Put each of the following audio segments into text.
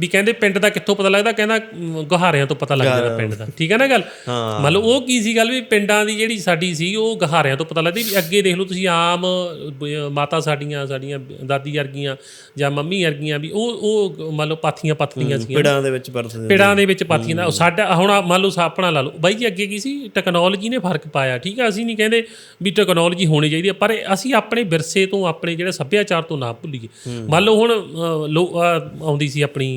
ਵੀ ਕਹਿੰਦੇ ਪਿੰਡ ਦਾ ਕਿੱਥੋਂ ਪਤਾ ਲੱਗਦਾ? ਕਹਿੰਦਾ ਗੁਹਾਰਿਆਂ ਤੋਂ ਪਤਾ ਲੱਗ ਜਾਂਦਾ ਪਿੰਡ ਦਾ। ਠੀਕ ਹੈ ਨਾ ਗੱਲ। ਮਤਲਬ ਉਹ ਕੀ ਸੀ ਗੱਲ ਵੀ ਪਿੰਡਾਂ ਦੀ ਜਿਹੜੀ ਸਾਡੀ ਸੀ ਉਹ ਗੁਹਾਰਿਆਂ ਤੋਂ ਪਤਾ ਲੱਗਦੀ ਵੀ ਅੱਗੇ ਦੇਖ ਲਓ ਤੁਸੀਂ ਆਮ ਮਾਤਾ ਸਾਡੀਆਂ ਸਾਡੀਆਂ ਦਾਦੀ ਵਰਗੀਆਂ ਜਾਂ ਮੰਮੀ ਵਰਗੀਆਂ ਵੀ ਉਹ ਉਹ ਮੰਨ ਲਓ ਪਾਥੀਆਂ ਪੱਥਦੀਆਂ ਸੀਗੀਆਂ ਪਿੜਾਂ ਦੇ ਵਿੱਚ ਵਰਤਦੇ ਪਿੜਾਂ ਦੇ ਵਿੱਚ ਪਾਥੀਆਂ ਦਾ। ਸਾਡਾ ਹੁਣ ਮੰਨ ਲਓ ਸਾ- ਆਪਣਾ ਲਾ ਲਓ। ਬਾਈ ਜੀ ਅੱਗੇ ਕੀ ਸੀ? ਟੈਕਨੋਲੋਜੀ ਨੇ ਫ਼ਰਕ ਪਾਇਆ। ਠੀਕ ਹੈ ਅਸੀਂ ਨਹੀਂ ਕਹਿੰਦੇ ਵੀ ਟੈਕਨੋਲੋਜੀ ਹੋਣੀ ਚਾਹੀਦੀ ਪਰ ਅਸੀਂ ਆਪਣੇ ਵਿਰਸੇ ਤੋਂ ਆਪਣੇ ਜਿਹੜੇ ਸੱਭਿਆਚਾਰ ਤੋਂ ਨਾ ਭੁੱਲੀਏ। ਮੰਨ ਲਓ ਹੁਣ ਆਉਂਦੀ ਸੀ ਆਪਣੀ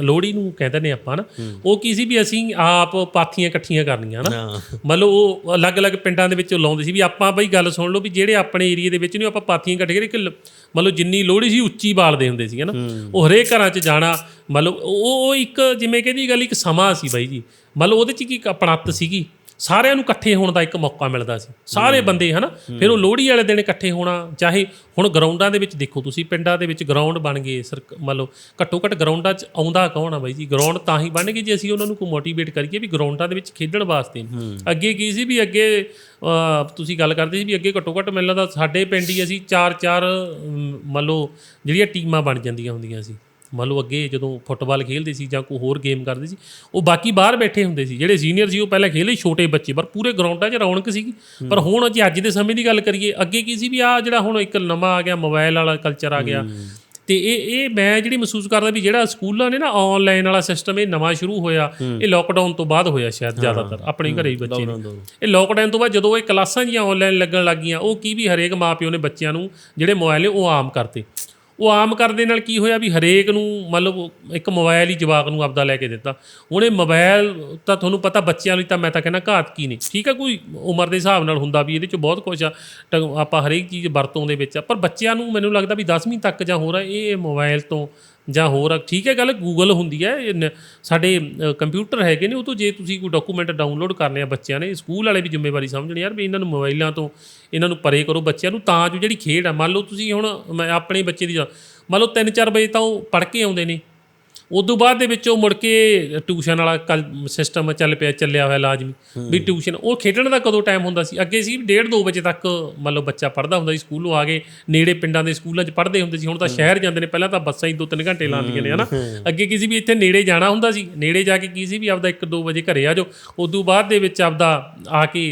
ਲੋਹੜੀ ਨੂੰ ਕਹਿੰਦੇ ਨੇ ਆਪਾਂ ਨਾ ਉਹ ਕੀ ਸੀ ਵੀ ਅਸੀਂ ਆਪ ਪਾਥੀਆਂ ਇਕੱਠੀਆਂ ਕਰਨੀਆਂ ਨਾ। ਲਓ ਉਹ ਅਲੱਗ-ਅਲੱਗ ਪਿੰਡਾਂ ਦੇ ਵਿੱਚ ਲਾਉਂਦੇ ਸੀ ਵੀ ਆਪਾਂ ਬਈ ਗੱਲ ਸੁਣ ਲਓ ਵੀ ਜਿਹੜੇ ਆਪਣੇ ਏਰੀਆ ਦੇ ਵਿੱਚ ਨਹੀਂ ਆਪਾਂ ਪਾਥੀਆਂ ਇਕੱਠੇ ਕਰੀ ਕਿ ਲ- ਮੰਨ ਲਓ ਜਿੰਨੀ ਲੋਹੜੀ ਸੀ ਉੱਚੀ ਬਾਲਦੇ ਹੁੰਦੇ ਸੀ ਨਾ। ਉਹ ਹਰੇਕ ਘਰਾਂ 'ਚ ਜਾਣਾ ਮੰਨ ਲਓ ਉਹ ਇੱਕ ਜਿਵੇਂ ਕਹਿੰਦੀ ਗੱਲ ਇੱਕ ਸਮਾਂ ਸੀ ਬਾਈ ਜੀ। ਮੰਨ ਲਓ ਉਹਦੇ 'ਚ ਕੀ ਇੱਕ ਆਪਣੱਤ ਸੀਗੀ। ਸਾਰਿਆਂ ਨੂੰ ਇਕੱਠੇ ਹੋਣ ਦਾ ਇੱਕ ਮੌਕਾ ਮਿਲਦਾ ਸੀ। ਸਾਰੇ ਬੰਦੇ ਹਨਾ ਫਿਰ ਉਹ ਲੋਹੜੀ ਵਾਲੇ ਦਿਨ ਇਕੱਠੇ ਹੋਣਾ ਚਾਹੇ ਹੁਣ ਗਰਾਊਂਡਾਂ ਦੇ ਵਿੱਚ ਦੇਖੋ ਤੁਸੀਂ ਪਿੰਡਾਂ ਦੇ ਵਿੱਚ ਗਰਾਊਂਡ ਬਣ ਗਏ ਮੰਨ ਲਓ ਘੱਟੋ ਘੱਟ ਗਰਾਊਂਡਾਂ 'ਚ ਆਉਂਦਾ ਕੌਣ ਆ ਬਾਈ ਜੀ? ਗਰਾਊਂਡ ਤਾਂ ਹੀ ਬਣ ਗਏ ਜੇ ਅਸੀਂ ਉਹਨਾਂ ਨੂੰ ਕੋਈ ਮੋਟੀਵੇਟ ਕਰੀਏ ਵੀ ਗਰਾਊਂਡਾਂ ਦੇ ਵਿੱਚ ਖੇਡਣ ਵਾਸਤੇ। ਅੱਗੇ ਕੀ ਸੀ ਵੀ ਅੱਗੇ ਤੁਸੀਂ ਗੱਲ ਕਰਦੇ ਸੀ ਵੀ ਅੱਗੇ ਘੱਟੋ ਘੱਟ ਮੈਨੂੰ ਲੱਗਦਾ ਸਾਡੇ ਪਿੰਡ ਹੀ ਅਸੀਂ ਚਾਰ ਚਾਰ ਅਮ, ਮੰਨ ਲਓ ਜਿਹੜੀਆਂ ਟੀਮਾਂ ਬਣ ਜਾਂਦੀਆਂ ਹੁੰਦੀਆਂ ਸੀ। ਮੰਨ ਲਓ ਅੱਗੇ ਜਦੋਂ ਫੁੱਟਬਾਲ ਖੇਡਦੇ ਸੀ ਜਾਂ ਕੋਈ ਹੋਰ ਗੇਮ ਕਰਦੇ ਸੀ ਉਹ ਬਾਕੀ ਬਾਹਰ ਬੈਠੇ ਹੁੰਦੇ ਸੀ ਜਿਹੜੇ ਸੀਨੀਅਰ ਸੀ ਉਹ ਪਹਿਲਾਂ ਖੇਲੇ ਛੋਟੇ ਬੱਚੇ ਪਰ ਪੂਰੇ ਗਰਾਊਂਡਾਂ 'ਚ ਰੌਣਕ ਸੀਗੀ। ਪਰ ਹੁਣ ਜੇ ਅੱਜ ਦੇ ਸਮੇਂ ਦੀ ਗੱਲ ਕਰੀਏ ਅੱਗੇ ਕੀ ਸੀ ਵੀ ਆ ਜਿਹੜਾ ਹੁਣ ਇੱਕ ਨਵਾਂ ਆ ਗਿਆ ਮੋਬਾਈਲ ਵਾਲਾ ਕਲਚਰ ਆ ਗਿਆ। ਤੇ ਇਹ ਇਹ ਮੈਂ ਜਿਹੜੀ ਮਹਿਸੂਸ ਕਰਦਾ ਵੀ ਜਿਹੜਾ ਸਕੂਲਾਂ ਨੇ ਨਾ ਆਨਲਾਈਨ ਵਾਲਾ ਸਿਸਟਮ ਇਹ ਨਵਾਂ ਸ਼ੁਰੂ ਹੋਇਆ ਇਹ ਲੋਕਡਾਊਨ ਤੋਂ ਬਾਅਦ ਹੋਇਆ ਸ਼ਾਇਦ ਜ਼ਿਆਦਾਤਰ ਆਪਣੇ ਘਰੇ ਹੀ ਬੱਚੇ ਨੇ। ਇਹ ਲੋਕਡਾਊਨ ਤੋਂ ਬਾਅਦ ਜਦੋਂ ਇਹ ਕਲਾਸਾਂ ਜੀਆਂ ਆਨਲਾਈਨ ਲੱਗਣ ਲੱਗੀਆਂ ਉਹ ਕੀ ਵੀ ਹਰੇਕ ਮਾਪਿਓ ਨੇ ਬੱਚਿਆਂ ਨੂੰ ਜਿਹੜੇ ਮੋਬਾਈਲ ਨੇ ਉਹ ਆਮ ਕਰਤੇ। ਉਹ ਆਮ ਕਰਦੇ ਨਾਲ ਕੀ ਹੋਇਆ ਵੀ ਹਰੇਕ ਨੂੰ ਮਤਲਬ ਇੱਕ ਮੋਬਾਈਲ ਹੀ ਜਵਾਕ ਨੂੰ ਆਪਦਾ ਲੈ ਕੇ ਦਿੱਤਾ। ਹੁਣ ਇਹ ਮੋਬਾਈਲ ਤਾਂ ਤੁਹਾਨੂੰ ਪਤਾ ਬੱਚਿਆਂ ਲਈ ਤਾਂ ਮੈਂ ਤਾਂ ਕਹਿੰਦਾ ਘਾਤ ਕੀ ਨੇ ਠੀਕ ਆ ਕੋਈ ਉਮਰ ਦੇ ਹਿਸਾਬ ਨਾਲ ਹੁੰਦਾ ਵੀ ਇਹਦੇ ਚ ਬਹੁਤ ਕੁਝ ਆ ਟ- ਆਪਾਂ ਹਰੇਕ ਚੀਜ਼ ਵਰਤੋਂ ਦੇ ਵਿੱਚ ਆ। ਪਰ ਬੱਚਿਆਂ ਨੂੰ ਮੈਨੂੰ ਲੱਗਦਾ ਵੀ 10ਵੀਂ ਤੱਕ ਜਾਂ ਹੋਰ ਆ, ਇਹ ਮੋਬਾਈਲ ਤੋਂ ਜਾਂ ਹੋਰ ਠੀਕ ਹੈ ਗੱਲ ਗੂਗਲ ਹੁੰਦੀ ਹੈ ਸਾਡੇ ਕੰਪਿਊਟਰ ਹੈਗੇ ਨੇ, ਉਹ ਤੋਂ ਜੇ ਤੁਸੀਂ ਕੋਈ ਡਾਕੂਮੈਂਟ ਡਾਊਨਲੋਡ ਕਰਨੇ ਆ ਬੱਚਿਆਂ ਨੇ ਸਕੂਲ ਵਾਲੇ ਵੀ ਜ਼ਿੰਮੇਵਾਰੀ ਸਮਝਣ, ਯਾਰ ਵੀ ਇਹਨਾਂ ਨੂੰ ਮੋਬਾਈਲਾਂ ਤੋਂ ਇਹਨਾਂ ਨੂੰ ਪਰੇ ਕਰੋ ਬੱਚਿਆਂ ਨੂੰ, ਤਾਂ ਜੋ ਜਿਹੜੀ ਖੇਡ ਆ, ਮੰਨ ਲਓ ਤੁਸੀਂ ਹੁਣ ਮੈਂ ਆਪਣੇ ਬੱਚੇ ਦੀ ਮੰਨ ਲਓ 3-4 ਵਜੇ ਤਾਂ ਉਹ ਪੜ੍ਹ ਕੇ ਆਉਂਦੇ ਨੇ ਉਦੋਂ ਬਾਅਦ ਦੇ ਵਿੱਚ ਉਹ ਮੁੜ ਕੇ ਟਿਊਸ਼ਨ ਵਾਲਾ ਸਿਸਟਮ ਚੱਲ ਪਿਆ ਚੱਲਿਆ ਹੋਇਆ ਲਾਜ਼ਮੀ ਵੀ ਟਿਊਸ਼ਨ ਉਹ ਖੇਡਣ ਦਾ ਕਦੋਂ ਟਾਈਮ ਹੁੰਦਾ ਸੀ? ਅੱਗੇ ਸੀ 1:30 2 ਵਜੇ ਤੱਕ ਮੰਨ ਲਓ ਬੱਚਾ ਪੜ੍ਹਦਾ ਹੁੰਦਾ ਸੀ ਸਕੂਲੋਂ ਆ ਕੇ ਨੇੜੇ ਪਿੰਡਾਂ ਦੇ ਸਕੂਲਾਂ 'ਚ ਪੜ੍ਹਦੇ ਹੁੰਦੇ ਸੀ ਹੁਣ ਤਾਂ ਸ਼ਹਿਰ ਜਾਂਦੇ ਨੇ ਪਹਿਲਾਂ ਤਾਂ ਬੱਸਾਂ ਹੀ 2-3 ਘੰਟੇ ਲਾਉਂਦੀਆਂ ਨੇ ਹਨਾ? ਅੱਗੇ ਕੀ ਸੀ ਵੀ ਇੱਥੇ ਨੇੜੇ ਜਾਣਾ ਹੁੰਦਾ ਸੀ ਨੇੜੇ ਜਾ ਕੇ ਕੀ ਸੀ ਵੀ ਆਪਦਾ 1-2 ਵਜੇ ਘਰੇ ਆ ਜਾਓ ਉਦੋਂ ਬਾਅਦ ਦੇ ਵਿੱਚ ਆਪਦਾ ਆ ਕੇ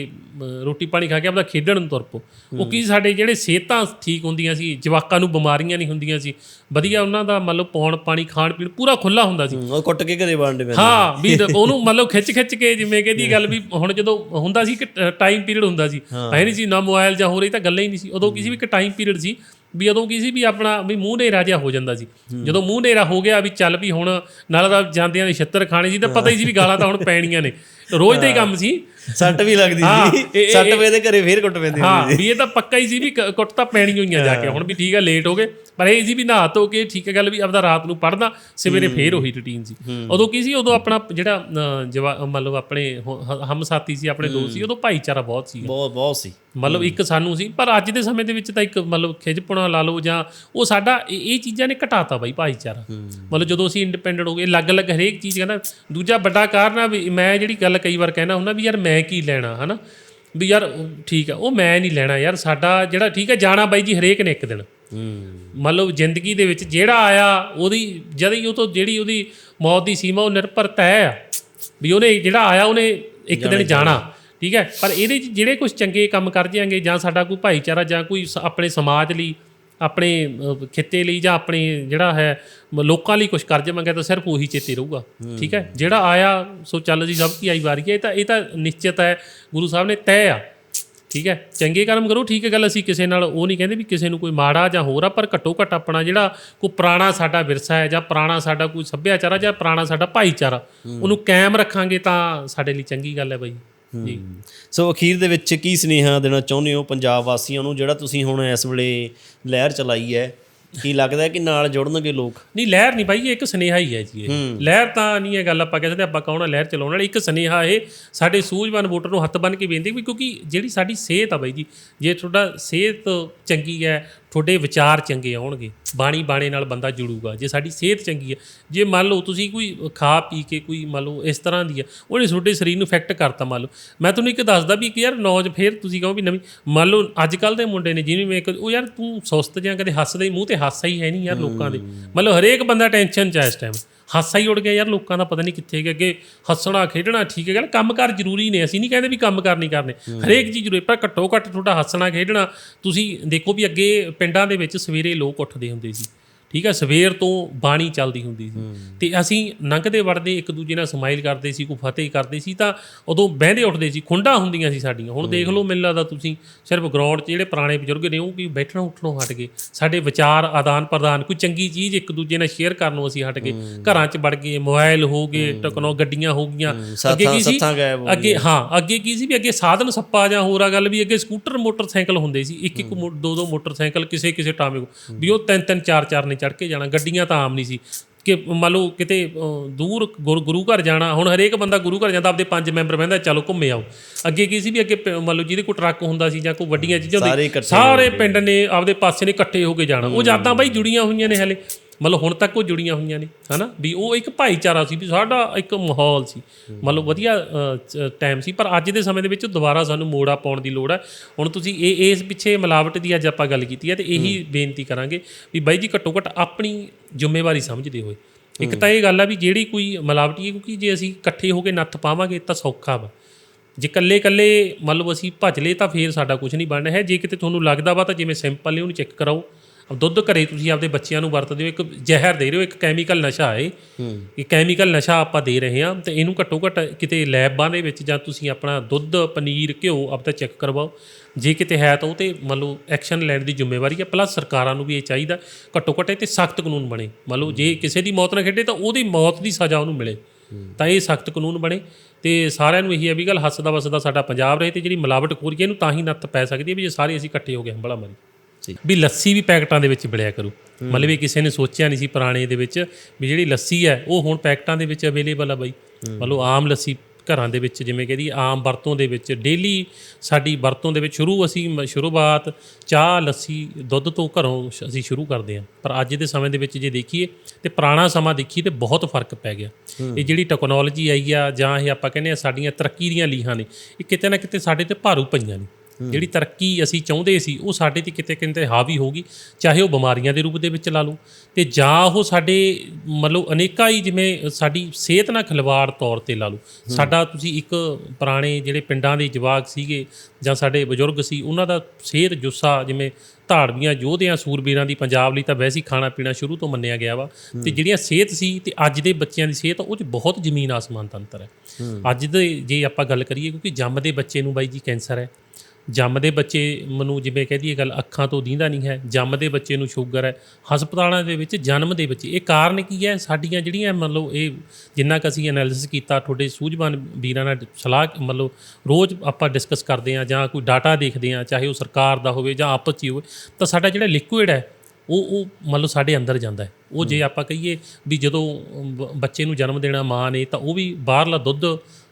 ਰੋਟੀ ਪਾਣੀ ਖਾ ਕੇ ਆਪਦਾ ਖੇਡਣ ਨੂੰ ਤੁਰ ਪਓ। ਉਹ ਕੀ ਸਾਡੇ ਜਿਹੜੇ ਸਿਹਤਾਂ ਠੀਕ ਹੁੰਦੀਆਂ ਸੀ ਜਵਾਕਾਂ ਨੂੰ ਬਿਮਾਰੀਆਂ ਨਹੀਂ ਹੁੰਦੀਆਂ ਸੀ ਵਧੀਆ ਉਹਨਾਂ ਦਾ ਮੰਨ ਲਓ ਪੌਣ ਪਾਣੀ ਖਾਣ ਪੀਣ ਪੂਰਾ ਖੁੱਲਾ ਹੁੰਦਾ ਸੀ। ਉਹ ਕੁੱਟ ਕੇ ਘਰੇ ਵੰਡੇ ਮੈਂ ਹਾਂ ਵੀ ਦ- ਉਹਨੂੰ ਮੰਨ ਲਓ ਖਿੱਚ ਖਿੱਚ ਕੇ ਜਿਵੇਂ ਕਹਿੰਦੀ ਗੱਲ ਵੀ ਹੁਣ ਜਦੋਂ ਹੁੰਦਾ ਸੀ ਕਿ ਟਾਈਮ ਪੀਰੀਅਡ ਹੁੰਦਾ ਸੀ। ਹੈ। ਨਹੀਂ ਸੀ ਨਾ ਮੋਬਾਈਲ ਜਾਂ ਹੋ ਰਹੀ ਤਾਂ ਗੱਲਾਂ ਹੀ ਨਹੀਂ ਸੀ। ਉਦੋਂ ਕੀ ਸੀ ਵੀ ਇੱਕ ਟਾਈਮ ਪੀਰੀਅਡ ਸੀ ਵੀ ਉਦੋਂ ਕੀ ਸੀ ਵੀ ਆਪਣਾ ਵੀ ਮੂੰਹ ਨੇਰਾ ਜਿਹਾ ਹੋ ਜਾਂਦਾ ਸੀ। ਜਦੋਂ ਮੂੰਹ ਨੇਰਾ ਹੋ ਗਿਆ ਵੀ ਚੱਲ ਵੀ ਹੁਣ ਨਾਲ ਦਾ ਜਾਂਦਿਆਂ ਦੇ ਛੱਤਰ ਖਾਣੇ ਸੀ ਤਾਂ ਪਤਾ ਹੀ ਸੀ ਵੀ ਗਾਲਾਂ ਤਾਂ ਹੁਣ ਪੈਣੀਆਂ ਨੇ। ਰੋਜ਼ ਦਾ ਹੀ ਕੰਮ ਸੀ। ਸੱਟ ਵੀ ਲੱਗਦੀ ਸੀ। 7 ਵਜੇ ਦੇ ਘਰੇ ਫੇਰ ਕੁੱਟ ਪੈਂਦੀ ਹਾਂ ਵੀ ਇਹ ਤਾਂ ਪੱਕਾ ਹੀ ਸੀ ਵੀ ਕੁੱਟ ਤਾਂ ਪੈਣੀ ਹੋਈਆਂ ਜਾ ਕੇ। ਹੁਣ ਵੀ ਠੀਕ ਆ ਲੇਟ ਹੋ ਗਏ। ਪਰ ਇਹ ਸੀ ਵੀ ਨਹਾ ਧੋ ਕੇ ਠੀਕ ਹੈ ਗੱਲ ਵੀ ਆਪਦਾ ਰਾਤ ਨੂੰ ਪੜਦਾ ਸਵੇਰੇ ਫੇਰ ਉਹੀ ਰੁਟੀਨ ਸੀ। ਉਦੋਂ ਕੀ ਸੀ? ਉਦੋਂ ਆਪਣਾ ਜਿਹੜਾ ਮਤਲਬ ਆਪਣੇ ਹਮ ਸਾਥੀ ਸੀ ਆਪਣੇ ਦੋਸਤ ਸੀ ਉਦੋਂ ਭਾਈਚਾਰਾ ਬਹੁਤ ਸੀ। ਬਹੁਤ ਬਹੁਤ ਸੀ। ਮਤਲਬ ਇੱਕ ਸਾਨੂੰ ਸੀ ਪਰ ਅੱਜ ਦੇ ਸਮੇਂ ਦੇ ਵਿੱਚ ਤਾਂ ਇੱਕ ਮਤਲਬ ਖਿਜਪੁਣਾ ਲਾ ਲਓ ਜਾਂ ਉਹ ਸਾਡਾ ਇਹ ਚੀਜ਼ਾਂ ਨੇ ਘਟਾਤਾ ਬਾਈ ਭਾਈਚਾਰਾ। ਮਤਲਬ ਜਦੋਂ ਅਸੀਂ ਇੰਡੀਪੈਂਡੈਂਟ ਹੋ ਗਏ ਅਲੱਗ-ਅਲੱਗ ਹਰੇਕ ਚੀਜ਼ ਕਹਿੰਦਾ ਦੂਜਾ ਵੱਡਾ ਕਾਰਨ ਆ ਵੀ ਮੈਂ ਜਿਹੜੀ ਗੱਲ ਕਈ ਵਾਰ ਕਹਿਣਾ ਹੁੰਦਾ ਵੀ ਯਾਰ ਮੈਂ ਕੀ ਲੈਣਾ ਹਨਾ? ਵੀ ਯਾਰ ਠੀਕ ਆ ਉਹ ਮੈਂ ਨਹੀਂ ਲੈਣਾ ਯਾਰ ਸਾਡਾ ਜਿਹੜਾ ਠੀਕ ਹੈ ਜਾਣਾ ਬਾਈ ਜੀ ਹਰੇਕ ਨੇ ਇੱਕ ਦਿਨ। ਮਤਲਬ ਜ਼ਿੰਦਗੀ ਦੇ ਵਿੱਚ ਜਿਹੜਾ ਆਇਆ ਉਹਦੀ ਜਦ ਹੀ ਉਹ ਤੋਂ ਜਿਹੜੀ ਉਹਦੀ ਮੌਤ ਦੀ ਸੀਮਾ ਉਹ ਨਿਰਭਰ ਤੈਅ ਆ। ਵੀ ਉਹਨੇ ਜਿਹੜਾ ਆਇਆ ਉਹਨੇ ਇੱਕ ਦਿਨ ਜਾਣਾ। ਠੀਕ ਹੈ? ਪਰ ਇਹਦੇ 'ਚ ਜਿਹੜੇ ਕੁਝ ਚੰਗੇ ਕੰਮ ਕਰ ਜਾਾਂਗੇ ਜਾਂ ਸਾਡਾ ਕੋਈ ਭਾਈਚਾਰਾ ਜਾਂ ਕੋਈ ਆਪਣੇ ਸਮਾਜ ਲਈ ਆਪਣੇ ਖਿੱਤੇ ਲਈ ਜਾਂ ਆਪਣੇ ਜਿਹੜਾ ਹੈ ਲੋਕਾਂ ਲਈ ਕੁਝ ਕਰ ਜਾਵਾਂਗੇ ਤਾਂ ਸਿਰਫ ਉਹੀ ਚੇਤੇ ਰਹੂਗਾ। ਠੀਕ ਹੈ? ਜਿਹੜਾ ਆਇਆ ਸੋ ਚੱਲ ਜੀ ਸਭ ਕੀ ਆਈ ਵਾਰੀ ਹੈ ਇਹ ਤਾਂ ਇਹ ਤਾਂ ਨਿਸ਼ਚਿਤ ਹੈ ਗੁਰੂ ਸਾਹਿਬ ਨੇ ਤੈਅ ਆ। ਠੀਕ ਹੈ? ਚੰਗੇ ਕਰਮ ਕਰੋ ਠੀਕ ਹੈ ਗੱਲ ਅਸੀਂ ਕਿਸੇ ਨਾਲ ਉਹ ਨਹੀਂ ਕਹਿੰਦੇ ਵੀ ਕਿਸੇ ਨੂੰ ਕੋਈ ਮਾੜਾ ਜਾਂ ਹੋਰ ਆ ਪਰ ਘੱਟੋ ਘੱਟ ਆਪਣਾ ਜਿਹੜਾ ਕੋਈ ਪੁਰਾਣਾ ਸਾਡਾ ਵਿਰਸਾ ਹੈ ਜਾਂ ਪੁਰਾਣਾ ਸਾਡਾ ਕੋਈ ਸੱਭਿਆਚਾਰ ਆ ਜਾਂ ਪੁਰਾਣਾ ਸਾਡਾ ਭਾਈਚਾਰਾ ਉਹਨੂੰ ਕਾਇਮ ਰੱਖਾਂਗੇ ਤਾਂ ਸਾਡੇ ਲਈ ਚੰਗੀ ਗੱਲ ਹੈ ਬਾਈ। ਜੀ। ਸੋ ਅਖੀਰ ਦੇ ਵਿੱਚ ਕੀ ਸੁਨੇਹਾ ਦੇਣਾ ਚਾਹੁੰਦੇ ਹੋ ਪੰਜਾਬ ਵਾਸੀਆਂ ਨੂੰ ਜਿਹੜਾ ਤੁਸੀਂ ਹੁਣ ਇਸ ਵੇਲੇ ਲਹਿਰ ਚਲਾਈ ਹੈ? ਕੀ ਲੱਗਦਾ ਹੈ ਕਿ ਨਾਲ ਜੁੜਨਗੇ ਲੋਕ? ਨਹੀਂ ਲਹਿਰ ਨਹੀਂ ਬਾਈ ਇਹ ਇੱਕ ਸੁਨੇਹਾ ਹੀ ਹੈ ਜੀ ਇਹ। ਲਹਿਰ ਤਾਂ ਨਹੀਂ ਇਹ ਗੱਲ ਆਪਾਂ ਕਹਿੰਦੇ ਆਪਾਂ ਕਹਣਾ ਲਹਿਰ ਚਲਾਉਣ ਵਾਲੀ? ਇੱਕ ਸੁਨੇਹਾ ਇਹ ਸਾਡੇ ਸੂਝਵਾਨ ਵੋਟਰ ਨੂੰ ਹੱਥ ਬੰਨ ਕੇ ਬੇਨਤੀ ਵੀ ਕਿਉਂਕਿ ਜਿਹੜੀ ਸਾਡੀ ਸਿਹਤ ਆ ਬਾਈ ਜੀ ਜੇ ਤੁਹਾਡਾ ਸਿਹਤ ਚੰਗੀ ਹੈ ਤੁਹਾਡੇ ਵਿਚਾਰ ਚੰਗੇ ਆਉਣਗੇ ਬਾਣੀ ਬਾਣੇ ਨਾਲ ਬੰਦਾ ਜੁੜੂਗਾ ਜੇ ਸਾਡੀ ਸਿਹਤ ਚੰਗੀ ਹੈ ਜੇ ਮੰਨ ਲਓ ਤੁਸੀਂ ਕੋਈ ਖਾ ਪੀ ਕੇ ਕੋਈ ਮੰਨ ਲਓ ਇਸ ਤਰ੍ਹਾਂ ਦੀ ਆ ਉਹਨੇ ਤੁਹਾਡੇ ਸਰੀਰ ਨੂੰ ਇਫੈਕਟ ਕਰਤਾ ਮੰਨ ਲਓ। ਮੈਂ ਤੁਹਾਨੂੰ ਇੱਕ ਦੱਸਦਾ ਵੀ ਕਿ ਯਾਰ ਨੌਜ ਫੇਰ ਤੁਸੀਂ ਕਹੋ ਵੀ ਨਵੀਂ ਮੰਨ ਲਓ ਅੱਜ ਕੱਲ ਦੇ ਮੁੰਡੇ ਨੇ ਜਿਵੇਂ ਮੈਂ ਉਹ ਯਾਰ ਤੂੰ ਸੁਸਤ ਜਾਂ ਕਦੇ ਹੱਸਦਾ ਹੀ ਮੂੰਹ ਤੇ ਹਾਸਾ ਹੀ ਹੈ ਨਹੀਂ ਯਾਰ ਲੋਕਾਂ ਦੇ। ਮੰਨ ਲਓ ਹਰੇਕ ਬੰਦਾ ਟੈਨਸ਼ਨ ਚ ਆ ਇਸ ਟਾਈਮ ਹਾਸਾ ਹੀ ਉੜ ਗਿਆ ਯਾਰ ਲੋਕਾਂ ਦਾ ਪਤਾ ਨਹੀਂ ਕਿੱਥੇ ਗਏ ਅੱਗੇ ਹੱਸਣਾ ਖੇਡਣਾ ਠੀਕ ਹੈ ਗੱਲ ਕੰਮਕਾਰ ਜ਼ਰੂਰੀ ਨੇ ਅਸੀਂ ਨਹੀਂ ਕਹਿੰਦੇ ਵੀ ਕੰਮਕਾਰ ਨਹੀਂ ਕਰਨੇ। ਹਰੇਕ ਚੀਜ਼ ਜ਼ਰੂਰੀ ਪਰ ਘੱਟੋ ਘੱਟ ਤੁਹਾਡਾ ਹੱਸਣਾ ਖੇਡਣਾ ਤੁਸੀਂ ਦੇਖੋ ਵੀ ਅੱਗੇ ਪਿੰਡਾਂ ਦੇ ਵਿੱਚ ਸਵੇਰੇ ਲੋਕ ਉੱਠਦੇ ਹੁੰਦੇ ਸੀ। ਠੀਕ ਹੈ ਸਵੇਰ ਤੋਂ ਬਾਣੀ ਚੱਲਦੀ ਹੁੰਦੀ ਸੀ। ਤੇ ਅਸੀਂ ਲੰਘਦੇ ਵੜਦੇ ਇੱਕ ਦੂਜੇ ਨਾਲ ਸਮਾਈਲ ਕਰਦੇ ਸੀ ਕੋਈ ਫਤਿਹ ਕਰਦੇ ਸੀ ਤਾਂ ਉਦੋਂ ਬਹਿੰਦੇ ਉੱਠਦੇ ਸੀ ਖੁੰਡਾ ਹੁੰਦੀਆਂ ਸੀ ਸਾਡੀਆਂ। ਹੁਣ ਦੇਖ ਲਓ ਮੈਨੂੰ ਲੱਗਦਾ ਤੁਸੀਂ ਸਿਰਫ ਗਰਾਊਂਡ 'ਚ ਜਿਹੜੇ ਪੁਰਾਣੇ ਬਜ਼ੁਰਗ ਨੇ ਉਹ ਕੀ ਬੈਠਣਾ ਉੱਠਣੋਂ ਹਟ ਗਏ। ਸਾਡੇ ਵਿਚਾਰ ਆਦਾਨ ਪ੍ਰਦਾਨ ਕੋਈ ਚੰਗੀ ਚੀਜ਼ ਇੱਕ ਦੂਜੇ ਨਾਲ ਸ਼ੇਅਰ ਕਰਨ ਨੂੰ ਅਸੀਂ ਹਟ ਗਏ। ਘਰਾਂ 'ਚ ਵੜ ਗਏ ਮੋਬਾਈਲ ਹੋ ਗਏ ਟੈਕਨੋ ਗੱਡੀਆਂ ਹੋ ਗਈਆਂ। ਅੱਗੇ ਕੀ ਸੀ? ਅੱਗੇ ਹਾਂ ਅੱਗੇ ਕੀ ਸੀ ਵੀ ਅੱਗੇ ਸਾਧਨ ਸੱਪਾ ਜਾਂ ਹੋਰ ਆ ਗੱਲ ਵੀ ਅੱਗੇ ਸਕੂਟਰ ਮੋਟਰਸਾਈਕਲ ਹੁੰਦੇ ਸੀ। ਇੱਕ ਇੱਕ ਦੋ ਦੋ ਮੋਟਰਸਾਈਕਲ ਕਿਸੇ ਕਿਸੇ ਟਾਵੇਂ ਵੀ ਉਹ ਤਿੰਨ ਤਿੰਨ ਚਾਰ ਚਾਰ ਨੇ ਚੜ ਕੇ ਜਾਣਾ ਗੱਡੀਆਂ ਤਾਂ ਆਮ ਨਹੀਂ ਸੀ। ਕਿ ਮੰਨ ਲਓ ਕਿਤੇ ਦੂਰ ਗੁਰ- ਘਰ ਜਾਣਾ ਹੁਣ ਹਰੇਕ ਬੰਦਾ ਗੁਰੂ ਘਰ ਜਾਂਦਾ ਆਪਦੇ ਪੰਜ ਮੈਂਬਰ ਬਹਿੰਦਾ ਚਲੋ ਘੁੰਮੇ ਆਓ। ਅੱਗੇ ਕੀ ਸੀ ਵੀ ਅੱਗੇ ਮੰਨ ਲਓ ਜਿਹਦੇ ਕੋਲ ਟਰੱਕ ਹੁੰਦਾ ਸੀ ਜਾਂ ਕੋਈ ਵੱਡੀਆਂ ਚੀਜ਼ਾਂ ਸਾਰੇ ਪਿੰਡ ਨੇ। ਆਪਦੇ ਪਾਸੇ ਨੇ ਇਕੱਠੇ ਹੋ ਕੇ ਜਾਣਾ। ਉਹ ਯਾਦਾਂ ਬਾਈ ਜੁੜੀਆਂ ਹੋਈਆਂ ਨੇ ਹਲੇ। ਮਤਲਬ ਹੁਣ ਤੱਕ ਉਹ ਜੁੜੀਆਂ ਹੋਈਆਂ ਨੇ ਹਨਾ? ਵੀ ਉਹ ਇੱਕ ਭਾਈਚਾਰਾ ਸੀ ਵੀ ਸਾਡਾ ਇੱਕ ਮਾਹੌਲ ਸੀ। ਮਤਲਬ ਵਧੀਆ ਟਾਈਮ ਸੀ ਪਰ ਅੱਜ ਦੇ ਸਮੇਂ ਦੇ ਵਿੱਚ ਦੁਬਾਰਾ ਸਾਨੂੰ ਮੋੜਾ ਪਾਉਣ ਦੀ ਲੋੜ ਹੈ ਹੁਣ ਤੁਸੀਂ ਇਹ ਇਸ ਪਿੱਛੇ ਮਿਲਾਵਟ ਦੀ ਅੱਜ ਆਪਾਂ ਗੱਲ ਕੀਤੀ ਹੈ ਤੇ ਇਹੀ ਬੇਨਤੀ ਕਰਾਂਗੇ ਵੀ ਬਾਈ ਜੀ ਘੱਟੋ ਘੱਟ ਆਪਣੀ ਜ਼ਿੰਮੇਵਾਰੀ ਸਮਝਦੇ ਹੋਏ। ਇੱਕ ਤਾਂ ਇਹ ਗੱਲ ਆ ਵੀ ਜਿਹੜੀ ਕੋਈ ਮਿਲਾਵਟੀ ਹੈ ਕਿਉਂਕਿ ਜੇ ਅਸੀਂ ਇਕੱਠੇ ਹੋ ਕੇ ਨੱਥ ਪਾਵਾਂਗੇ ਤਾਂ ਸੌਖਾ ਵਾ। ਜੇ ਇਕੱਲੇ ਇਕੱਲੇ ਮੰਨ ਲਓ ਅਸੀਂ ਭੱਜ ਲਏ ਤਾਂ ਫੇਰ ਸਾਡਾ ਕੁਝ ਨਹੀਂ ਬਣਨਾ ਹੈ। ਜੇ ਕਿਤੇ ਤੁਹਾਨੂੰ ਲੱਗਦਾ ਵਾ ਤਾਂ ਜਿਵੇਂ ਸਿੰਪਲ ਨੇ ਉਹਨੂੰ ਚੈੱਕ ਕਰਾਓ। ਦੁੱਧ ਘਰੇ ਤੁਸੀਂ ਆਪਦੇ ਬੱਚਿਆਂ ਨੂੰ ਵਰਤਦੇ ਹੋ ਇੱਕ ਜ਼ਹਿਰ ਦੇ ਰਹੇ ਹੋ ਇੱਕ ਕੈਮੀਕਲ ਨਸ਼ਾ ਹੈ ਇਹ। ਕੈਮੀਕਲ ਨਸ਼ਾ ਆਪਾਂ ਦੇ ਰਹੇ ਹਾਂ ਤੇ ਇਹਨੂੰ ਘੱਟੋ ਘੱਟ ਕਿਤੇ ਲੈਬਾਂ ਦੇ ਵਿੱਚ ਜਾਂ ਤੁਸੀਂ ਆਪਣਾ ਦੁੱਧ ਪਨੀਰ ਘਿਓ ਆਪਦਾ ਚੈੱਕ ਕਰਵਾਓ। ਜੇ ਕਿਤੇ ਹੈ ਤਾਂ ਉਹ ਤੇ ਮੰਨ ਲਓ ਐਕਸ਼ਨ ਲੈਣ ਦੀ ਜ਼ਿੰਮੇਵਾਰੀ ਹੈ ਪਲੱਸ ਸਰਕਾਰਾਂ ਨੂੰ ਵੀ ਇਹ ਚਾਹੀਦਾ ਘੱਟੋ ਘੱਟ ਇਹ ਤੇ ਸਖਤ ਕਾਨੂੰਨ ਬਣੇ। ਮੰਨ ਲਓ ਜੇ ਕਿਸੇ ਦੀ ਮੌਤ ਨਾ ਖੇਡੇ ਤਾਂ ਉਹਦੀ ਮੌਤ ਦੀ ਸਜ਼ਾ ਉਹਨੂੰ ਮਿਲੇ। ਤਾਂ ਇਹ ਸਖਤ ਕਾਨੂੰਨ ਬਣੇ। ਤੇ ਸਾਰਿਆਂ ਨੂੰ ਇਹੀ ਹੈ ਵੀ ਗੱਲ ਹੱਸਦਾ ਵਸਦਾ ਸਾਡਾ ਪੰਜਾਬ ਰਹੇ ਤੇ ਜਿਹੜੀ ਮਿਲਾਵਟ ਖੋਰੀ ਹੈ ਇਹਨੂੰ ਤਾਂ ਹੀ ਨੱਥ ਪੈ ਸਕਦੀ ਹੈ ਵੀ ਜੇ ਸਾਰੇ ਅਸੀਂ ਇਕੱਠੇ ਹੋ ਗਏ ਹੰਬਲਾ ਮਾਰੀ। ਵੀ ਲੱਸੀ ਵੀ ਪੈਕਟਾਂ ਦੇ ਵਿੱਚ ਮਿਲਿਆ ਕਰੂ। ਮਤਲਬ ਵੀ ਕਿਸੇ ਨੇ ਸੋਚਿਆ ਨਹੀਂ ਸੀ ਪੁਰਾਣੇ ਦੇ ਵਿੱਚ ਵੀ ਜਿਹੜੀ ਲੱਸੀ ਹੈ, ਉਹ ਹੁਣ ਪੈਕਟਾਂ ਦੇ ਵਿੱਚ ਅਵੇਲੇਬਲ ਆ ਬਾਈ। ਮਤਲਬ ਆਮ ਲੱਸੀ ਘਰਾਂ ਦੇ ਵਿੱਚ ਜਿਵੇਂ ਕਹਦੀ ਆਮ ਵਰਤੋਂ ਦੇ ਵਿੱਚ ਡੇਲੀ ਸਾਡੀ ਵਰਤੋਂ ਦੇ ਵਿੱਚ ਸ਼ੁਰੂ ਅਸੀਂ ਮ- ਸ਼ੁਰੂਆਤ ਚਾਹ, ਲੱਸੀ, ਦੁੱਧ ਤੋਂ ਘਰੋਂ ਸ਼- ਅਸੀਂ ਸ਼ੁਰੂ ਕਰਦੇ ਹਾਂ। ਪਰ ਅੱਜ ਦੇ ਸਮੇਂ ਦੇ ਵਿੱਚ ਜੇ ਦੇਖੀਏ ਤੇ ਪੁਰਾਣਾ ਸਮਾਂ ਦੇਖੀਏ ਤੇ ਬਹੁਤ ਫ਼ਰਕ ਪੈ ਗਿਆ। ਇਹ ਜਿਹੜੀ ਟੈਕਨੋਲੋਜੀ ਆਈ ਆ ਜਾਂ ਇਹ ਆਪਾਂ ਕਹਿੰਦੇ ਆ ਸਾਡੀਆਂ ਤਰੱਕੀ ਦੀਆਂ ਲੀਹਾਂ ਨੇ, ਇਹ ਕਿਤੇ ਨਾ ਕਿਤੇ ਸਾਡੇ ਤੇ ਭਾਰੂ ਪਈਆਂ ਨੇ। ਜਿਹੜੀ ਤਰੱਕੀ ਅਸੀਂ ਚਾਹੁੰਦੇ ਸੀ ਉਹ ਸਾਡੇ ਤੇ ਕਿਤੇ ਕਿਤੇ ਹਾਵੀ ਹੋਗੀ ਚਾਹੇ ਉਹ ਬਿਮਾਰੀਆਂ ਦੇ ਰੂਪ ਦੇ ਵਿੱਚ ਲਾ ਲਓ। ਤੇ ਜਾਂ ਉਹ ਸਾਡੇ ਮਤਲਬ ਅਨੇਕਾਂ ਹੀ ਜਿਵੇਂ ਸਾਡੀ ਸਿਹਤ ਨਾਲ ਖਿਲਵਾੜ ਤੌਰ ਤੇ ਲਾ ਲਓ। ਸਾਡਾ ਤੁਸੀਂ ਇੱਕ ਪੁਰਾਣੇ ਜਿਹੜੇ ਪਿੰਡਾਂ ਦੇ ਜਵਾਕ ਸੀਗੇ ਜਾਂ ਸਾਡੇ ਬਜ਼ੁਰਗ ਸੀ ਉਹਨਾਂ ਦਾ ਸਿਹਤ ਜੁੱਸਾ ਜਿਵੇਂ ਧਾੜਵੀਆਂ ਯੋਧਿਆਂ ਸੂਰਬੀਰਾਂ ਦੀ ਪੰਜਾਬ ਲਈ ਤਾਂ ਵੈਸੇ ਹੀ ਖਾਣਾ ਪੀਣਾ ਸ਼ੁਰੂ ਤੋਂ ਮੰਨਿਆ ਗਿਆ ਵਾ। ਤੇ ਜਿਹੜੀਆਂ ਸਿਹਤ ਸੀ ਤੇ ਅੱਜ ਦੇ ਬੱਚਿਆਂ ਦੀ ਸਿਹਤ ਉਹ 'ਚ ਬਹੁਤ ਜ਼ਮੀਨ ਆਸਮਾਨ ਦਾ ਅੰਤਰ ਹੈ। ਅੱਜ ਦੇ ਜੇ ਆਪਾਂ ਗੱਲ ਕਰੀਏ ਕਿਉਂਕਿ ਜੰਮਦੇ ਬੱਚੇ ਨੂੰ ਬਾਈ ਜੀ ਕੈਂਸਰ ਹੈ। ਜੰਮਦੇ ਬੱਚੇ ਨੂੰ ਜਿਵੇਂ ਕਹਦੀ ਗੱਲ ਅੱਖਾਂ ਤੋਂ ਦੀਂਦਾ ਨਹੀਂ ਹੈ ਜੰਮਦੇ ਬੱਚੇ ਨੂੰ ਸ਼ੂਗਰ ਹੈ ਹਸਪਤਾਲਾਂ ਦੇ ਵਿੱਚ ਜਨਮ ਦੇ ਬੱਚੇ ਇਹ ਕਾਰਨ ਕੀ ਹੈ? ਸਾਡੀਆਂ ਜਿਹੜੀਆਂ ਮਤਲਬ ਇਹ ਜਿੰਨਾ ਕੁ ਅਸੀਂ ਐਨਾਲਿਸਿਸ ਕੀਤਾ ਤੁਹਾਡੇ ਸੂਝਵਾਨ ਵੀਰਾਂ ਨਾਲ ਸਲਾਹ ਮਤਲਬ ਰੋਜ਼ ਆਪਾਂ ਡਿਸਕਸ ਕਰਦੇ ਹਾਂ ਜਾਂ ਕੋਈ ਡਾਟਾ ਦੇਖਦੇ ਹਾਂ ਚਾਹੇ ਉਹ ਸਰਕਾਰ ਦਾ ਹੋਵੇ ਜਾਂ ਆਪਸ 'ਚ ਹੀ ਹੋਵੇ ਤਾਂ ਸਾਡਾ ਜਿਹੜਾ ਲਿਕੁਇਡ ਹੈ ਉਹ ਉਹ ਮਤਲਬ ਸਾਡੇ ਅੰਦਰ ਜਾਂਦਾ ਹੈ। ਉਹ ਜੇ ਆਪਾਂ ਕਹੀਏ ਵੀ ਜਦੋਂ ਬੱਚੇ ਨੂੰ ਜਨਮ ਦੇਣਾ ਮਾਂ ਨੇ ਤਾਂ ਉਹ ਵੀ ਬਾਹਰਲਾ ਦੁੱਧ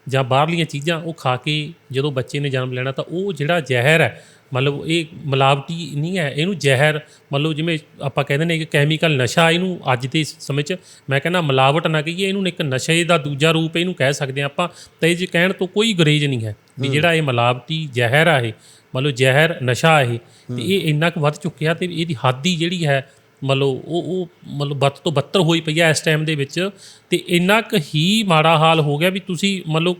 ਜਾਂ ਬਾਹਰਲੀਆਂ ਚੀਜ਼ਾਂ ਉਹ ਖਾ ਕੇ ਜਦੋਂ ਬੱਚੇ ਨੇ ਜਨਮ ਲੈਣਾ ਤਾਂ ਉਹ ਜਿਹੜਾ ਜ਼ਹਿਰ ਹੈ ਮਤਲਬ ਇਹ ਮਿਲਾਵਟੀ ਨਹੀਂ ਹੈ ਇਹਨੂੰ ਜ਼ਹਿਰ ਮਤਲਬ ਜਿਵੇਂ ਆਪਾਂ ਕਹਿੰਦੇ ਨੇ ਕਿ ਕੈਮੀਕਲ ਨਸ਼ਾ ਇਹਨੂੰ ਅੱਜ ਦੇ ਸਮੇਂ 'ਚ ਮੈਂ ਕਹਿੰਦਾ ਮਿਲਾਵਟ ਨਾ ਕਹੀਏ ਇਹਨੂੰ ਇੱਕ ਨਸ਼ੇ ਦਾ ਦੂਜਾ ਰੂਪ ਇਹਨੂੰ ਕਹਿ ਸਕਦੇ ਹਾਂ ਆਪਾਂ ਤਾਂ ਇਹ 'ਚ ਕਹਿਣ ਤੋਂ ਕੋਈ ਗਰੇਜ ਨਹੀਂ ਹੈ ਵੀ ਜਿਹੜਾ ਇਹ ਮਿਲਾਵਟੀ ਜ਼ਹਿਰ ਆ ਇਹ ਮਤਲਬ ਜ਼ਹਿਰ ਨਸ਼ਾ ਇਹ ਤੇ ਇਹ ਇੰਨਾ ਕੁ ਵੱਧ ਚੁੱਕਿਆ ਤੇ ਇਹਦੀ ਹੱਦ ਹੀ ਜਿਹੜੀ ਹੈ ਮਤਲਬ ਉਹ ਉਹ ਮਤਲਬ ਬੱਤ ਤੋਂ ਬੱਤਰ ਹੋਈ ਪਈ ਹੈ ਇਸ ਟਾਈਮ ਦੇ ਵਿੱਚ ਤੇ ਇੰਨਾ ਕੁ ਹੀ ਮਾੜਾ ਹਾਲ ਹੋ ਗਿਆ ਵੀ ਤੁਸੀਂ ਮਤਲਬ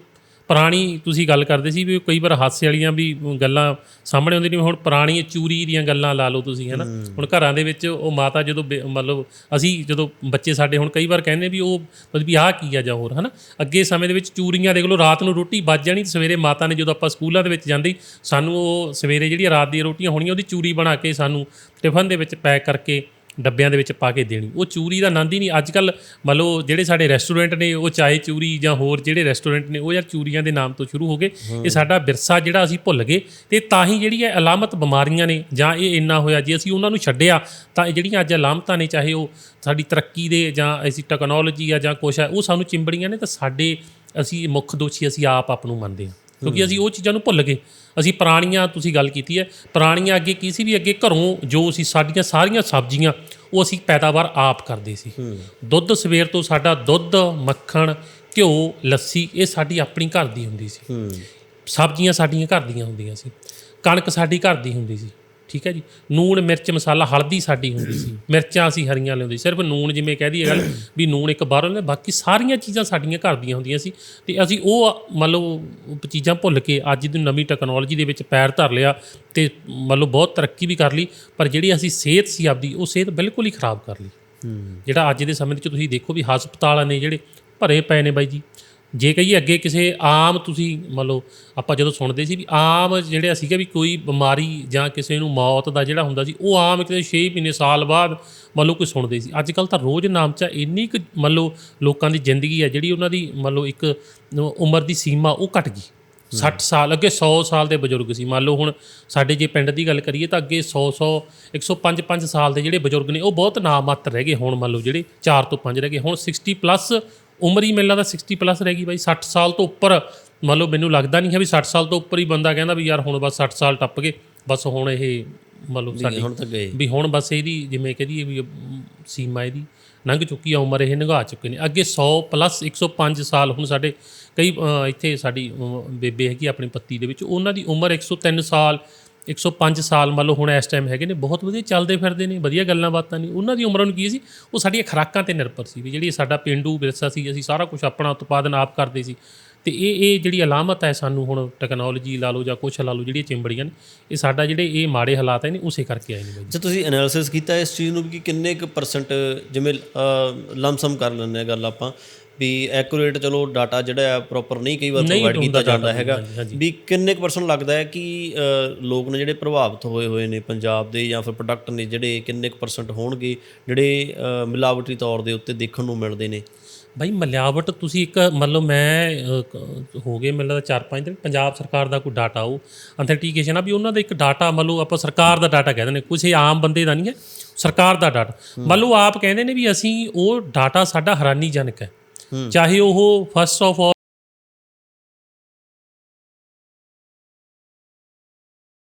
ਪੁਰਾਣੀ ਤੁਸੀਂ ਗੱਲ ਕਰਦੇ ਸੀ ਵੀ ਕਈ ਵਾਰ ਹਾਸੇ ਵਾਲੀਆਂ ਵੀ ਗੱਲਾਂ ਸਾਹਮਣੇ ਆਉਂਦੀਆਂ ਨੇ ਹੁਣ ਪੁਰਾਣੀਆਂ ਚੂਰੀ ਦੀਆਂ ਗੱਲਾਂ ਲਾ ਲਓ ਤੁਸੀਂ ਹੈਨਾ? ਹੁਣ ਘਰਾਂ ਦੇ ਵਿੱਚ ਉਹ ਮਾਤਾ ਜਦੋਂ ਮਤਲਬ ਅਸੀਂ ਜਦੋਂ ਬੱਚੇ ਸਾਡੇ ਹੁਣ ਕਈ ਵਾਰ ਕਹਿੰਦੇ ਵੀ ਉਹ ਮਤਲਬ ਵੀ ਆਹ ਕੀ ਆ ਜਾਂ ਹੋਰ ਹਨਾ? ਅੱਗੇ ਸਮੇਂ ਦੇ ਵਿੱਚ ਚੂਰੀਆਂ ਦੇਖ ਲਓ ਰਾਤ ਨੂੰ ਰੋਟੀ ਵੱਜ ਜਾਣੀ ਤੇ ਸਵੇਰੇ ਮਾਤਾ ਨੇ ਜਦੋਂ ਆਪਾਂ ਸਕੂਲਾਂ ਦੇ ਵਿੱਚ ਜਾਂਦੇ ਸਾਨੂੰ ਉਹ ਸਵੇਰੇ ਜਿਹੜੀ ਰਾਤ ਦੀਆਂ ਰੋਟੀਆਂ ਹੋਣੀਆਂ ਉਹਦੀ ਚੂਰੀ ਬਣਾ ਕੇ ਸਾਨੂੰ ਟਿਫਨ ਦੇ ਵਿੱਚ ਪੈਕ ਕਰਕੇ ਡੱਬਿਆਂ ਦੇ ਵਿੱਚ ਪਾ ਕੇ ਦੇਣੀ। ਉਹ ਚੂਰੀ ਦਾ ਆਨੰਦ ਹੀ ਨਹੀਂ। ਅੱਜ ਕੱਲ ਮੰਨ ਲਓ ਜਿਹੜੇ ਸਾਡੇ ਰੈਸਟੋਰੈਂਟ ਨੇ ਉਹ ਚਾਏ ਚੂਰੀ ਜਾਂ ਹੋਰ ਜਿਹੜੇ ਰੈਸਟੋਰੈਂਟ ਨੇ ਉਹ ਯਾਰ ਚੂਰੀਆਂ ਦੇ ਨਾਮ ਤੋਂ ਸ਼ੁਰੂ ਹੋ ਗਏ। ਇਹ ਸਾਡਾ ਵਿਰਸਾ ਜਿਹੜਾ ਅਸੀਂ ਭੁੱਲ ਗਏ। ਤੇ ਤਾਂ ਹੀ ਜਿਹੜੀ ਇਹ ਅਲਾਮਤ ਬਿਮਾਰੀਆਂ ਨੇ ਜਾਂ ਇਹ ਇੰਨਾ ਹੋਇਆ ਜੇ ਅਸੀਂ ਉਹਨਾਂ ਨੂੰ ਛੱਡਿਆ ਤਾਂ ਇਹ ਜਿਹੜੀਆਂ ਅੱਜ ਅਲਾਮਤਾਂ ਨੇ ਚਾਹੇ ਉਹ ਸਾਡੀ ਤਰੱਕੀ ਦੇ ਜਾਂ ਅਸੀਂ ਟੈਕਨੋਲੋਜੀ ਆ ਜਾਂ ਕੁਛ ਹੈ ਉਹ ਸਾਨੂੰ ਚਿੰਬੜੀਆਂ ਨੇ ਤਾਂ ਸਾਡੇ ਅਸੀਂ ਮੁੱਖ ਦੋਸ਼ੀ ਅਸੀਂ ਆਪ ਆਪ ਨੂੰ ਮੰਨਦੇ ਹਾਂ। ਕਿਉਂਕਿ ਅਸੀਂ ਉਹ ਚੀਜ਼ਾਂ ਨੂੰ ਭੁੱਲ ਗਏ। ਅਸੀਂ ਪੁਰਾਣੀਆਂ ਤੁਸੀਂ ਗੱਲ ਕੀਤੀ ਹੈ ਪੁਰਾਣੀਆਂ ਅੱਗੇ ਕੀ ਸੀ ਵੀ ਅੱਗੇ ਘਰੋਂ ਜੋ ਅਸੀਂ ਸਾਡੀਆਂ ਸਾਰੀਆਂ ਸਬਜ਼ੀਆਂ ਉਹ ਅਸੀਂ ਪੈਦਾਵਾਰ ਆਪ ਕਰਦੇ ਸੀ। ਦੁੱਧ ਸਵੇਰ ਤੋਂ ਸਾਡਾ ਦੁੱਧ ਮੱਖਣ ਘਿਓ ਲੱਸੀ ਇਹ ਸਾਡੀ ਆਪਣੀ ਘਰ ਦੀ ਹੁੰਦੀ ਸੀ। ਸਬਜ਼ੀਆਂ ਸਾਡੀਆਂ ਘਰ ਦੀਆਂ ਹੁੰਦੀਆਂ ਸੀ। ਕਣਕ ਸਾਡੀ ਘਰ ਦੀ ਹੁੰਦੀ ਸੀ। ਠੀਕ ਹੈ ਜੀ? ਨੂਣ ਮਿਰਚ ਮਸਾਲਾ ਹਲਦੀ ਸਾਡੀ ਹੁੰਦੀ ਸੀ। ਮਿਰਚਾਂ ਅਸੀਂ ਹਰੀਆਂ ਲਿਆਉਂਦੇ। ਸਿਰਫ ਨੂਣ ਜਿਵੇਂ ਕਹਿ ਦਈਏ ਗੱਲ ਵੀ ਨੂਣ ਇੱਕ ਬਾਹਰੋਂ ਲਿਆ ਬਾਕੀ ਸਾਰੀਆਂ ਚੀਜ਼ਾਂ ਸਾਡੀਆਂ ਘਰ ਦੀਆਂ ਹੁੰਦੀਆਂ ਸੀ। ਤੇ ਅਸੀਂ ਉਹ ਮੰਨ ਲਓ ਉਹ ਚੀਜ਼ਾਂ ਭੁੱਲ ਕੇ ਅੱਜ ਦੀ ਨਵੀਂ ਟੈਕਨੋਲੋਜੀ ਦੇ ਵਿੱਚ ਪੈਰ ਧਰ ਲਿਆ ਤੇ ਮੰਨ ਲਓ ਬਹੁਤ ਤਰੱਕੀ ਵੀ ਕਰ ਲਈ ਪਰ ਜਿਹੜੀ ਅਸੀਂ ਸਿਹਤ ਸੀ ਆਪਦੀ ਉਹ ਸਿਹਤ ਬਿਲਕੁਲ ਹੀ ਖਰਾਬ ਕਰ ਲਈ। ਜਿਹੜਾ ਅੱਜ ਦੇ ਸਮੇਂ ਵਿੱਚ ਤੁਸੀਂ ਦੇਖੋ ਵੀ ਹਸਪਤਾਲਾਂ ਨੇ ਜਿਹੜੇ ਭਰੇ ਪਏ ਨੇ ਬਾਈ ਜੀ। ਜੇ ਕਹੀਏ ਅੱਗੇ ਕਿਸੇ ਆਮ ਤੁਸੀਂ ਮੰਨ ਲਓ ਆਪਾਂ ਜਦੋਂ ਸੁਣਦੇ ਸੀ ਵੀ ਆਮ ਜਿਹੜਾ ਸੀਗਾ ਵੀ ਕੋਈ ਬਿਮਾਰੀ ਜਾਂ ਕਿਸੇ ਨੂੰ ਮੌਤ ਦਾ ਜਿਹੜਾ ਹੁੰਦਾ ਸੀ ਉਹ ਆਮ ਕਿਤੇ 6 ਮਹੀਨੇ ਸਾਲ ਬਾਅਦ ਮੰਨ ਲਓ ਕੋਈ ਸੁਣਦੇ ਸੀ। ਅੱਜ ਕੱਲ ਤਾਂ ਰੋਜ਼ ਨਾਮ ਚ ਇੰਨੀ ਕੁ ਮੰਨ ਲਓ ਲੋਕਾਂ ਦੀ ਜ਼ਿੰਦਗੀ ਹੈ ਜਿਹੜੀ ਉਹਨਾਂ ਦੀ ਮੰਨ ਲਓ ਇੱਕ ਉਮਰ ਦੀ ਸੀਮਾ ਉਹ ਘਟ ਗਈ। 60 ਸਾਲ ਅੱਗੇ 100 ਸਾਲ ਦੇ ਬਜ਼ੁਰਗ ਸੀ। ਮੰਨ ਲਓ ਹੁਣ ਸਾਡੇ ਜੇ ਪਿੰਡ ਦੀ ਗੱਲ ਕਰੀਏ ਤਾਂ ਅੱਗੇ 100 100 105 5 ਸਾਲ ਦੇ ਜਿਹੜੇ ਬਜ਼ੁਰਗ ਨੇ ਉਹ ਬਹੁਤ ਨਾਮਾਤਰ ਰਹਿ ਗਏ ਹੁਣ ਮੰਨ ਲਓ ਜਿਹੜੇ 4 ਤੋਂ 5 ਰਹਿ ਗਏ। ਹੁਣ 60 ਪਲੱਸ ਉਮਰ ਹੀ ਮੈਨੂੰ ਲੱਗਦਾ 60 ਪਲੱਸ ਰਹਿ ਗਈ ਬਾਈ 60 ਸਾਲ ਤੋਂ ਉੱਪਰ। ਮੰਨ ਲਓ ਮੈਨੂੰ ਲੱਗਦਾ ਨਹੀਂ ਹੈ ਵੀ 60 ਸਾਲ ਤੋਂ ਉੱਪਰ ਹੀ ਬੰਦਾ ਕਹਿੰਦਾ ਵੀ ਯਾਰ ਹੁਣ ਬਸ 60 ਸਾਲ ਟੱਪ ਗਏ ਬਸ ਹੁਣ ਇਹ ਮੰਨ ਲਓ ਸਾਡੀ ਹੁਣ ਤਾਂ ਗਏ। ਵੀ ਹੁਣ ਬਸ ਇਹਦੀ ਜਿਵੇਂ ਕਹਦੀਏ ਵੀ ਸੀਮਾ ਇਹਦੀ ਲੰਘ ਚੁੱਕੀ ਆ ਉਮਰ ਇਹ ਨਿਗਾਹ ਚੁੱਕੇ ਨੇ ਅੱਗੇ 100 ਪਲੱਸ 105 ਸਾਲ ਹੁਣ ਸਾਡੇ ਕਈ ਇੱਥੇ ਸਾਡੀ ਬੇਬੇ ਹੈਗੀ ਆਪਣੀ ਪੱਤੀ ਦੇ ਵਿੱਚ ਉਹਨਾਂ ਦੀ ਉਮਰ 103 ਸਾਲ 105 ਸਾਲ ਮੰਨ ਲਓ ਹੁਣ ਇਸ ਟਾਈਮ ਹੈਗੇ ਨੇ, ਬਹੁਤ ਵਧੀਆ ਚੱਲਦੇ ਫਿਰਦੇ ਨੇ, ਵਧੀਆ ਗੱਲਾਂ ਬਾਤਾਂ ਨੇ। ਉਹਨਾਂ ਦੀ ਉਮਰਾਂ ਨੂੰ ਕੀ ਸੀ? ਉਹ ਸਾਡੀਆਂ ਖੁਰਾਕਾਂ ਤੇ ਨਿਰਭਰ ਸੀ ਵੀ ਜਿਹੜੀ ਸਾਡਾ ਪਿੰਡੂ ਵਿਰਸਾ ਸੀ, ਅਸੀਂ ਸਾਰਾ ਕੁਝ ਆਪਣਾ ਉਤਪਾਦਨ ਆਪ ਕਰਦੇ ਸੀ। ਤੇ ਇਹ ਇਹ ਜਿਹੜੀ ਅਲਾਮਤ ਹੈ ਸਾਨੂੰ ਹੁਣ ਟੈਕਨੋਲੋਜੀ ਲਾ ਲਓ ਜਾਂ ਕੁਛ ਲਾ ਲਓ, ਜਿਹੜੀਆਂ ਚਿੰਬੜੀਆਂ ਨੇ, ਇਹ ਸਾਡਾ ਜਿਹੜੇ ਇਹ ਮਾੜੇ ਹਾਲਾਤ ਹੈ ਨੇ, ਉਸੇ ਕਰਕੇ ਆਏ ਨੇ ਬਾਈ ਜੇ। ਤੁਸੀਂ ਐਨਾਲਿਸਿਸ ਕੀਤਾ ਇਸ ਚੀਜ਼ ਨੂੰ ਕਿ ਕਿੰਨੇ ਕੁ ਪਰਸੈਂਟ ਜਿਵੇਂ ਲੰਮ ਸਮ ਕਰ ਲੈਂਦੇ ਆ ਗੱਲ ਆਪਾਂ। ਵੀ ਐਕੂਰੇਟ ਚਲੋ ਡਾਟਾ ਜਿਹੜਾ ਪ੍ਰੋਪਰ ਨਹੀਂ ਕਈ ਵਾਰ ਪ੍ਰੋਵਾਈਡ ਕੀਤਾ ਜਾਂਦਾ ਹੈਗਾ। ਵੀ ਕਿੰਨੇ ਕੁ ਪਰਸੈਂਟ ਲੱਗਦਾ ਹੈ ਕਿ ਲੋਕ ਨੇ ਜਿਹੜੇ ਪ੍ਰਭਾਵਿਤ ਹੋਏ ਹੋਏ ਨੇ ਪੰਜਾਬ ਦੇ ਜਾਂ ਫਿਰ ਪ੍ਰੋਡਕਟ ਨੇ ਜਿਹੜੇ ਕਿੰਨੇ ਕੁ ਪਰਸੈਂਟ ਹੋਣਗੇ ਜਿਹੜੇ ਮਿਲਾਵਟੀ ਤੌਰ ਦੇ ਉੱਤੇ ਦੇਖਣ ਨੂੰ ਮਿਲਦੇ ਨੇ? ਬਾਈ ਮਲਿਆਵਟ ਤੁਸੀਂ ਇੱਕ ਮੰਨ ਲਓ ਮੈਂ ਹੋ ਗਏ ਮੈਨੂੰ ਲੱਗਦਾ 4-5 ਦਿਨ ਪੰਜਾਬ ਸਰਕਾਰ ਦਾ ਕੋਈ ਡਾਟਾ ਉਹ ਅਥੈਂਟੀਕੇਸ਼ਨ ਆ ਵੀ ਉਹਨਾਂ ਦਾ ਇੱਕ ਡਾਟਾ ਮੰਨ ਲਓ ਆਪਾਂ ਸਰਕਾਰ ਦਾ ਡਾਟਾ ਕਹਿੰਦੇ ਨੇ ਕੁਝ ਆਮ ਬੰਦੇ ਦਾ ਨਹੀਂ ਹੈ ਸਰਕਾਰ ਦਾ ਡਾਟਾ ਮੰਨ ਲਓ ਆਪ ਕਹਿੰਦੇ ਨੇ ਵੀ ਅਸੀਂ ਉਹ ਡਾਟਾ ਸਾਡਾ ਹੈਰਾਨੀਜਨਕ ਹੈ। ਚਾਹੇ ਉਹ ਫਸਟ ਆਫ ਆਲ